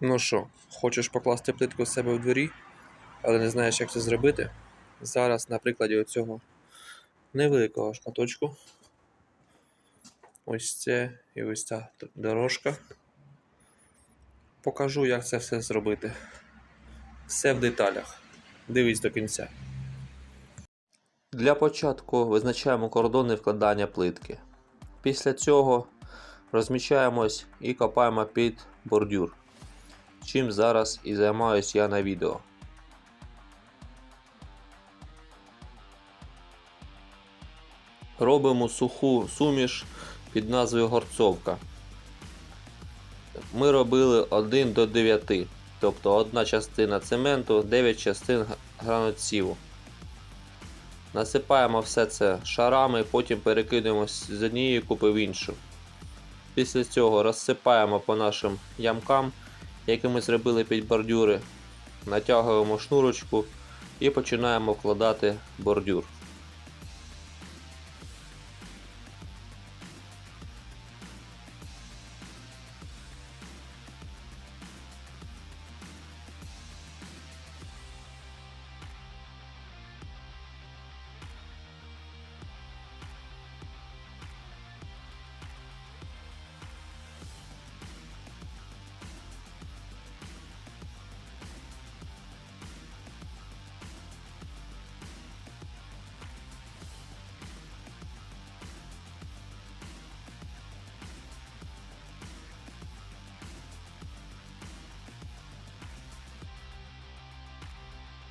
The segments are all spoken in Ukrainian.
Ну що, хочеш покласти плитку в себе в дворі, але не знаєш, як це зробити? Зараз на прикладі оцього невеликого шматочку. Ось це і ось ця дорожка. Покажу, як це все зробити. Все в деталях. Дивись до кінця. Для початку визначаємо кордони вкладання плитки. Після цього розміщаємось і копаємо під бордюр чим зараз і займаюсь я на відео. Робимо суху суміш під назвою горцовка. Ми робили 1 до 9, тобто одна частина цементу, 9 частин граноціву. Насипаємо все це шарами, потім перекидаємо з з однієї купи в іншу. Після цього розсипаємо по нашим ямкам які ми зробили під бордюри, натягуємо шнурочку і починаємо вкладати бордюр.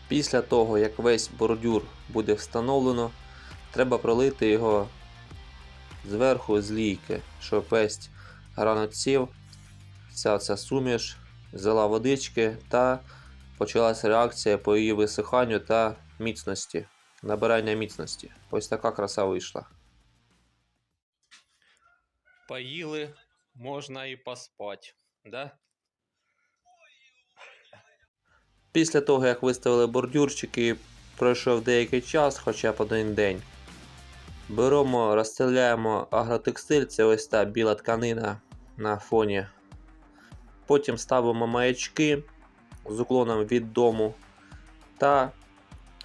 Після того, як весь бордюр буде встановлено, треба пролити його зверху з лійки, щоб весь граноців, вся ця суміш взяла водички та почалася реакція по її висиханню та міцності, набирання міцності. Ось така краса вийшла. Поїли, можна і поспати, да? Після того, як виставили бордюрчики, пройшов деякий час, хоча б один день. Беремо, розстеляємо агротекстиль, це ось та біла тканина на фоні. Потім ставимо маячки з уклоном від дому та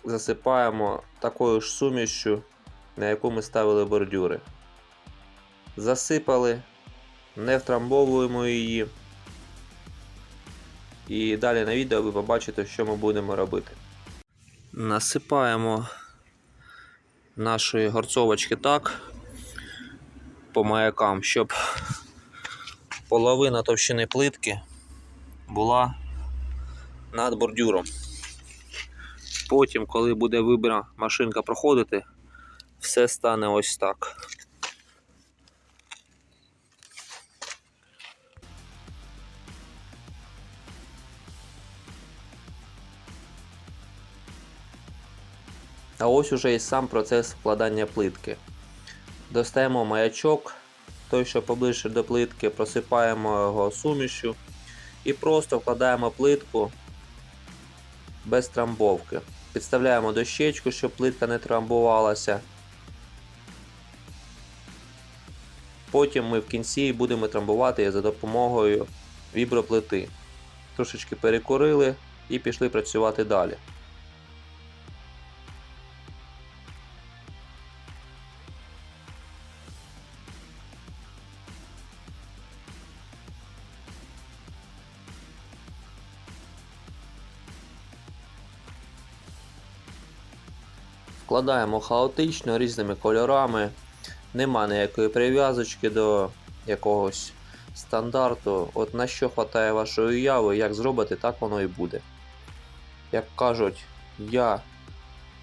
засипаємо такою ж сумішю, на яку ми ставили бордюри. Засипали, не втрамбовуємо її. І далі на відео ви побачите, що ми будемо робити. Насипаємо нашої горцовочки так по маякам, щоб половина товщини плитки була над бордюром. Потім, коли буде вибір машинка проходити, все стане ось так. А ось уже і сам процес вкладання плитки. Достаємо маячок, той, що поближче до плитки, просипаємо його сумішю і просто вкладаємо плитку без трамбовки. Підставляємо дощечку, щоб плитка не трамбувалася. Потім ми в кінці будемо трамбувати за допомогою віброплити. Трошечки перекурили і пішли працювати далі. Вкладаємо хаотично різними кольорами. Нема ніякої прив'язочки до якогось стандарту. От на що хватає вашої уяви, як зробити, так воно і буде. Як кажуть, я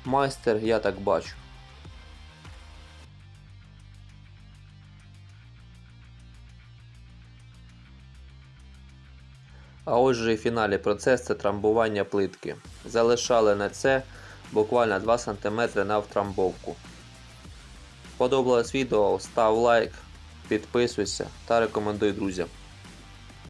майстер, я так бачу. А ось же і фіналі процес це трамбування плитки. Залишали на це буквально 2 см на втрамбовку. Подобалось відео, став лайк, підписуйся та рекомендуй друзям.